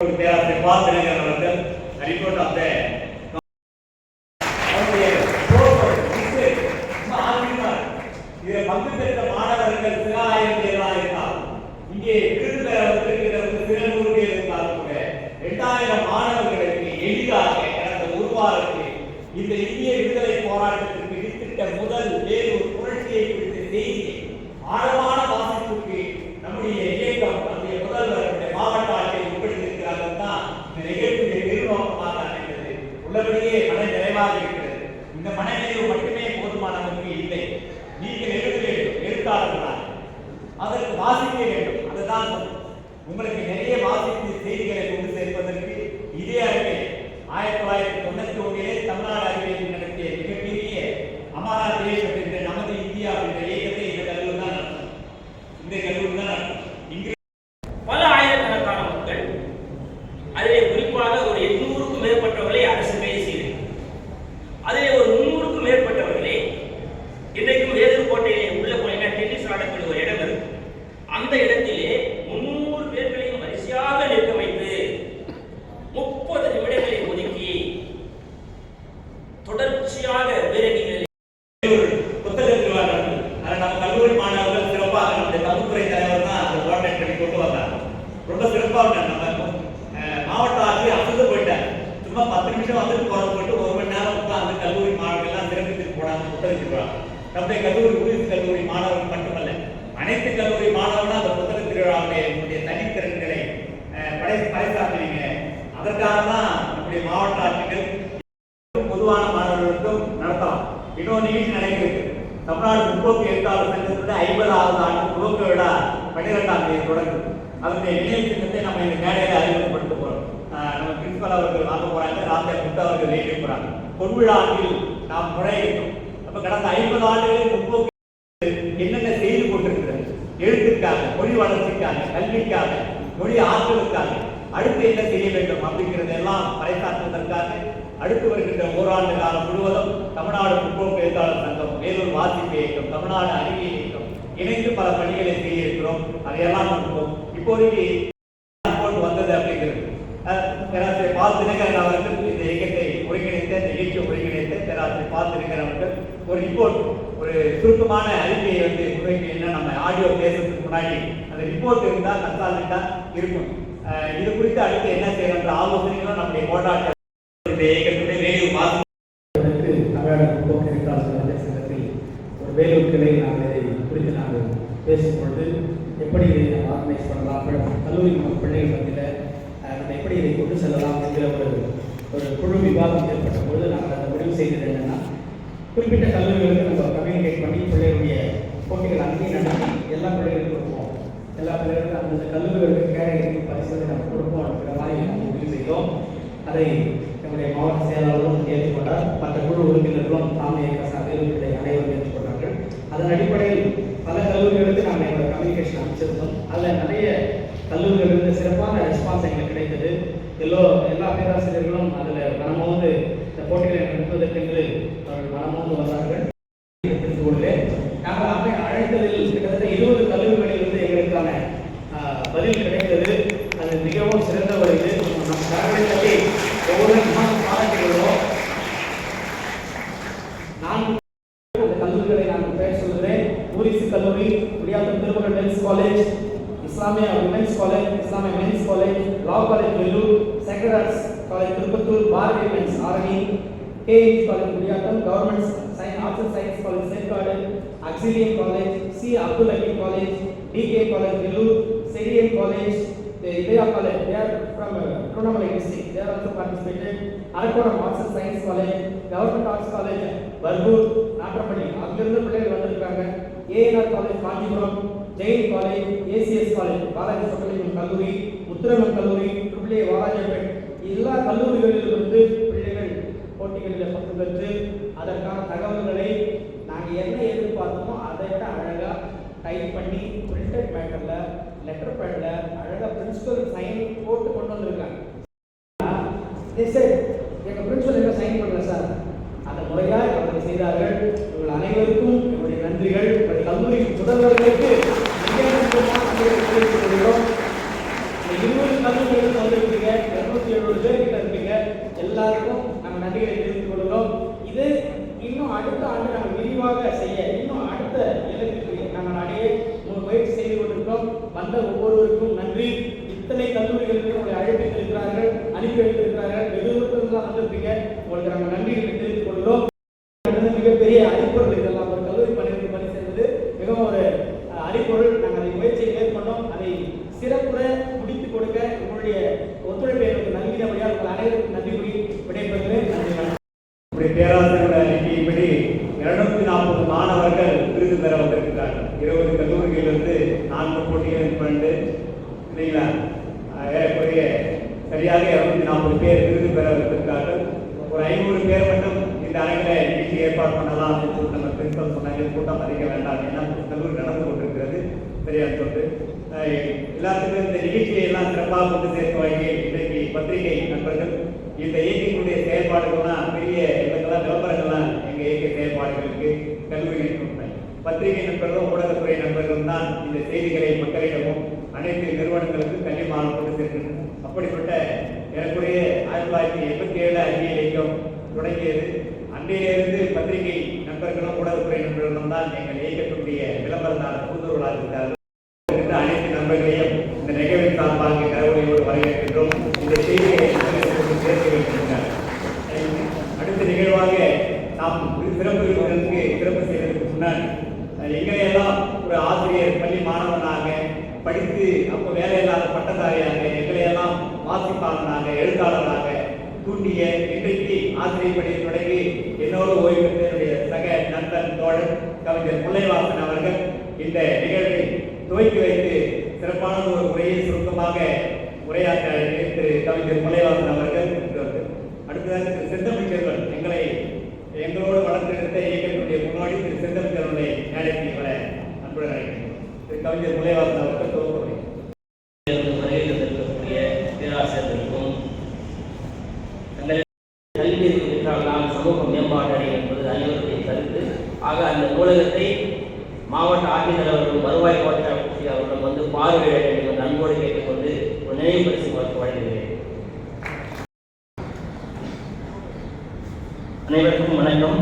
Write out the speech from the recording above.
பேராசிரியர் பால் அவர்கள் report of the இதில் பங்கு பெற்ற மாணவர்கள் சில ஆயிரம் இருந்தால் இங்கே சில நூறு பேர் இருந்தாலும் கூட இரண்டாயிரம் மாணவர்களுக்கு எளிதாக கடந்த ஒரு வாரத்தில் இந்த இந்திய விடுதலை போராட்டத்திற்கு விதித்திட்ட முதல் வேறு ஒரு புரட்சியை குறித்த செய்தியை ஆழமான வாசிப்புக்கு நம்முடைய உங்களுக்கு நிறைய வாசித்து செய்திகளை கொண்டு சேர்ப்பதற்கு இதே அறிக்கை ஆயிரத்தி தொள்ளாயிரத்தி தொண்ணூத்தி ஒன்றிலே தமிழ்நாடு அறிவியல் நடத்திய மிகப்பெரிய அமரா தேஷ் அப்படின்ற நமது இந்தியா அப்படின்ற இயக்கத்தை இந்த கல்லூரி தான் நடத்தும் இந்த கல்லூரி தான் நடத்தும் இங்கு பல ஆயிரக்கணக்கான மக்கள் அதிலே குறிப்பாக ஒரு எண்ணூறுக்கும் மேற்பட்டவர்களை அரசு கைது செய்தது அதிலே ஒரு முன்னூறுக்கும் மேற்பட்டவர்களே இன்றைக்கும் வேலூர் கோட்டையிலே உள்ள போனீங்கன்னா டென்னிஸ் ஆடக்கூடிய ஒரு இடம் இருக்கு அந்த இடத்திலே முன்னூறு பேர்களையும் வரிசையாக நிற்க வைத்து முப்பது நிமிடங்களை ஒதுக்கி தொடர்ச்சியாக பேரணிகளை ஒரு புத்தக திருவிழா நடந்தது அதில் நம்ம கல்லூரி மாணவர்கள் சிறப்பாக நம்முடைய தமிழ்துறை தலைவர் தான் அந்த கோஆர்டினேட் பண்ணி கொண்டு வந்தார் ரொம்ப சிறப்பாக இருந்தார் நல்லா அஹ், மாவட்ட ஆட்சியர் அசந்து போயிட்டார். சும்மா பத்து நிமிஷம் வந்துட்டு போகிற போட்டு ஒரு மணி நேரம் உட்கார்ந்து கல்லூரி மாணவர்கள் எல்லாம் சிறப்பித்து போனாங்க புத்தக திருவிழா நம்முடைய கல்லூரி உயிர் கல்லூரி மாணவர்கள் மட்டுமல்ல அனைத்து கல்லூரி மாணவர்களும் அந்த புத்தக திருவிழாவுடைய நம்முடைய தனித்திறன்களை அஹ், படை பறைசாற்றுவீங்க அதற்காக தான் நம்முடைய மாவட்ட ஆட்சிகள் பொதுவான மாணவர்களுக்கும் நடத்தலாம். இன்னொரு நிகழ்ச்சி நடைபெறுது தமிழ்நாடு முப்பத்தி எட்டாவது சங்கத்துடைய ஐம்பதாவது ஆண்டு துவக்க விழா பன்னிரெண்டாம் தேதி தொடங்குது. அதனுடைய நினைவு நம்ம இந்த மேடையில அறிமுகப்படுத்த போறோம். நம்ம பிரின்சிபல் அவர்கள் வாங்க போறாங்க ராஜா குப்தா அவர்கள் வெளியே போறாங்க. பொன்விழாவில் ஆண்டில் நாம் முறையிட்டோம் அப்ப கடந்த ஐம்பது ஆண்டுகளில் முற்போக்கு என்னென்ன செய்து கொண்டிருக்கிறது? எழுத்துக்காக மொழி வளர்ச்சிக்காக கல்விக்காக மொழி ஆற்றலுக்காக அடுத்து என்ன செய்ய வேண்டும் அப்படிங்கிறது எல்லாம் பறைசாற்றுவதற்காக அடுத்து வருகின்ற ஓராண்டு காலம் முழுவதும் தமிழ்நாடு முற்போக்கு எழுத்தாளர் சங்கம் வேலூர் வாசிப்பு இயக்கம் தமிழ்நாடு அறிவியல் இயக்கம் இணைந்து பல பணிகளை செய்ய இருக்கிறோம் அதையெல்லாம் கொடுப்போம் இப்போதைக்கு ரிப்போர்ட் வந்தது அப்படிங்கிறது. பேராசிரியர் பால் தினகரன் அவர்கள் இந்த இயக்கத்தை ஒருங்கிணைத்த இந்த நிகழ்ச்சியை ஒருங்கிணைத்த பேராசிரியர் பால் தினகரன் அவர்கள் ஒரு ரிப்போர்ட் ஒரு சுருக்கமான அறிக்கையை வந்து முன்வைக்கிறீங்கன்னா நம்ம ஆடியோ பேசுறதுக்கு முன்னாடி அந்த ரிப்போர்ட் இருந்தால் கன்சால்டா இருக்கும். இது குறித்து அடுத்து என்ன செய்யணுன்ற ஆலோசனைகளும் நம்முடைய போராட்ட இந்த இயக்கத்துடைய வேலூர் பார்த்து ஒரு வேலூர் கிளை நாங்கள் இதை குறித்து நாங்கள் பேசும்பொழுது எப்படி இதை ஆர்கனைஸ் பண்ணலாம்? கல்லூரி பிள்ளைகள் மத்தியில் நம்ம எப்படி இதை கொண்டு செல்லலாம் என்கிற ஒரு ஒரு குழு விவாதம் ஏற்பட்ட பொழுது நாங்கள் அதை முடிவு செய்தது என்னென்னா குறிப்பிட்ட கல்லூரிகளுக்கு நம்ம கம்யூனிகேட் பண்ணி பிள்ளைகளுடைய போட்டிகள் அங்கேயும் நடத்தி எல்லா பிள்ளைகளுக்கும் கொடுப்போம். எல்லா பிள்ளைகளுக்கும் அந்தந்த கல்லூரிகளுக்கு கேடகரி பரிசோதனை நம்ம கொடுப்போம் அப்படிங்கிற மாதிரி நம்ம முடிவு செய்தோம். அதை நம்முடைய மாவட்ட செயலாளரும் ஏற்றுக்கொண்டார். மற்ற குழு உறுப்பினர்களும் தாமே சார்பில் அனைவரும் ஏற்றுக்கொண்டார்கள் அதன் அடிப்படையில் பல கல்லூரிகளுக்கு நாங்கள் எங்களோட கம்யூனிகேஷன் அமைச்சிருந்தோம் அதில் நிறைய கல்லூரிகளிலிருந்து சிறப்பான ரெஸ்பான்ஸ் எங்களுக்கு கிடைத்தது. எல்லோ எல்லா பேராசிரியர்களும் அதில் மனமோந்து இந்த போட்டிகளை நடத்துவதற்கென்று அவர்கள் மனமோந்து வந்தார்கள். நாங்கள் அமை அழைத்ததில் கிட்டத்தட்ட இருபது கல்லூரிகளிலிருந்து எங்களுக்கான பதில் கிடைத்தது. அது மிகவும் சிறந்த ஒரு இது. நம் தரவை ஒவ்வொரு Thirumagan men's college Islamiah women's college Islamiah men's college law college Vellore sacred arts college Tirupattur Bharathi men's Arani KS college Gudiyatham government science arts and science college Serkadu auxilium college C Abdul Hakeem college DK college Vellore Cherian college Idea College, they are from uh, Tiruvannamalai district, they are also participated. Arakkonam Arts and Science College, Government Arts College, Bargur, Natrampalli, அங்கிருந்து பிள்ளைகள் வந்திருக்காங்க. ANR college Kanchipuram, Jain college, ACS college, Balaji Chockalingam கல்லூரி, முத்துரமன் கல்லூரி, triple A எல்லா எல்லா வந்து பிள்ளைகள் போட்டிகளில் பங்கு பெற்று அதற்கான தகவல்களை நாங்கள் என்ன எதிர்பார்த்தோமோ அதை விட அழகாக டைப் பண்ணி பிரிண்டட் மேட்டரில் லெட்டர் பேடில் அழகாக பிரின்சிபல் சைன் போட்டு கொண்டு வந்திருக்காங்க. சார் எங்கள் பிரின்சிபல் என்ன சைன் பண்ணல சார் அந்த முறையாக அவர்கள் செய்தார்கள். இவர்கள் அனைவருக்கும் என்னுடைய நன்றிகள். உங்கள் கல்லூரி முதல்வர்களுக்கு மிக நன்றியாக நன்றிகளை தெரிவித்துக் கொள்கிறோம். இந்த இருபது கல்லூரிகளுக்கு வந்திருக்கீங்க வந்த ஒவ்வொருவருக்கும் நன்றி இத்தனை கல்லூரிகளுக்கு உங்களை அழைப்பித்திருக்கிறார்கள் அனுப்பி வைத்திருக்கிறார்கள் வெகு உங்களுக்கு நாங்கள் நன்றி தெரிவித்துக் கொள்கிறோம். மிகப்பெரிய அடிப்பொருள் இதெல்லாம். ஒரு கல்லூரி பணிக்கு பணி மிகவும் ஒரு அஹ், நாங்கள் அதை முயற்சியை மேற்கொண்டோம். அதை சிறப்புற முடித்து கொடுக்க உங்களுடைய ஒத்துழைப்பை எனக்கு நல்கினபடியால் உங்கள் அனைவருக்கும் நன்றி கூறி விடைபெறுகிறேன். நன்றி ஏற்பாடு பண்ணலாம் அப்படின்னு சொல்லிட்டு நம்ம பிரின்சிபல் சொன்னாங்க கூட்டம் அறிக்க வேண்டாம். ஏன்னா கல்லூரி நடந்து கொண்டிருக்கிறது. பெரியார் தொட்டு எல்லாத்துக்கும் இந்த நிகழ்ச்சியை எல்லாம் சிறப்பாக கொண்டு சேர்க்க வகையில் இன்றைக்கு பத்திரிகை நண்பர்கள் இந்த இயக்கங்களுடைய செயல்பாடுகள்லாம் பெரிய இவங்கெல்லாம் விளம்பரங்கள்லாம் எங்கள் இயக்க செயல்பாடுகளுக்கு கல்லூரி பத்திரிகை நண்பர்களும் ஊடகத்துறை நண்பர்களும் தான் இந்த செய்திகளை மக்களிடமும் அனைத்து நிறுவனங்களுக்கும் கண்டிப்பாக கொண்டு சேர்க்கின்றனர். அப்படிப்பட்ட எனக்குரிய ஆயிரத்தி தொள்ளாயிரத்தி எண்பத்தி ஏழு அறிவியல் இயக்கம் தொடங்கியது அன்றையிலிருந்து பத்திரிகை நண்பர்களும் ஊடகத்துறை நண்பர்களும் தான் எங்கள் இயக்கத்தினுடைய விளம்பரத்தான தூதுவர்களாக இருக்கிறார்கள் அனைத்து நண்பர்களையும் இந்த நிகழ்வின் சார்பாக கடவுளையோடு வரவேற்கின்றோம். இந்த செய்திகளை மக்களுக்கு சேர்த்து வைக்கின்றனர் அடுத்த நிகழ்வாக நாம் சிறப்பு விருந்தினருக்கு சிறப்பு செய்வதற்கு முன்னால் எங்களையெல்லாம் ஒரு ஆசிரியர் பள்ளி மாணவனாக படித்து அப்போ வேலை இல்லாத பட்டதாரியாக எங்களையெல்லாம் வாசிப்பாளனாக எழுத்தாளராக தூண்டிய இன்றைக்கு ஆசிரியர் பணியை தொடங்கி என்னோடு ஓய்வு பெற்ற என்னுடைய சக நண்பன் தோழன் கவிஞர் முல்லைவாசன் அவர்கள் இந்த நிகழ்வை துவக்கி வைத்து சிறப்பான ஒரு உரையை சுருக்கமாக உரையாற்ற திரு கவிஞர் முல்லைவாசன் அவர்கள் அடுத்ததாக திரு. செந்தமிழ்ச்செல்வன் எங்களை எங்களோடு வளர்த்தெடுத்த இயக்கத்தினுடைய முன்னோடி திரு. செந்தமிழ்ச்செல்வனை மேடைக்கு வர அன்புடன் திரு. கவிஞர் முல்லைவாசன் அவர்கள். மேம்பாடு என்பது அனைவருடைய கருத்து. ஆக அந்த நூலகத்தை மாவட்ட ஆட்சியர் அவர்கள் வருவாய் கோட்ட ஆட்சியர் அவர்கள் வந்து பார்வையிட வேண்டும் என்று அன்போடு கேட்டுக்கொண்டு ஒரு நினைவு பரிசு உங்களுக்கு வழங்குகிறேன் அனைவருக்கும் வணக்கம்.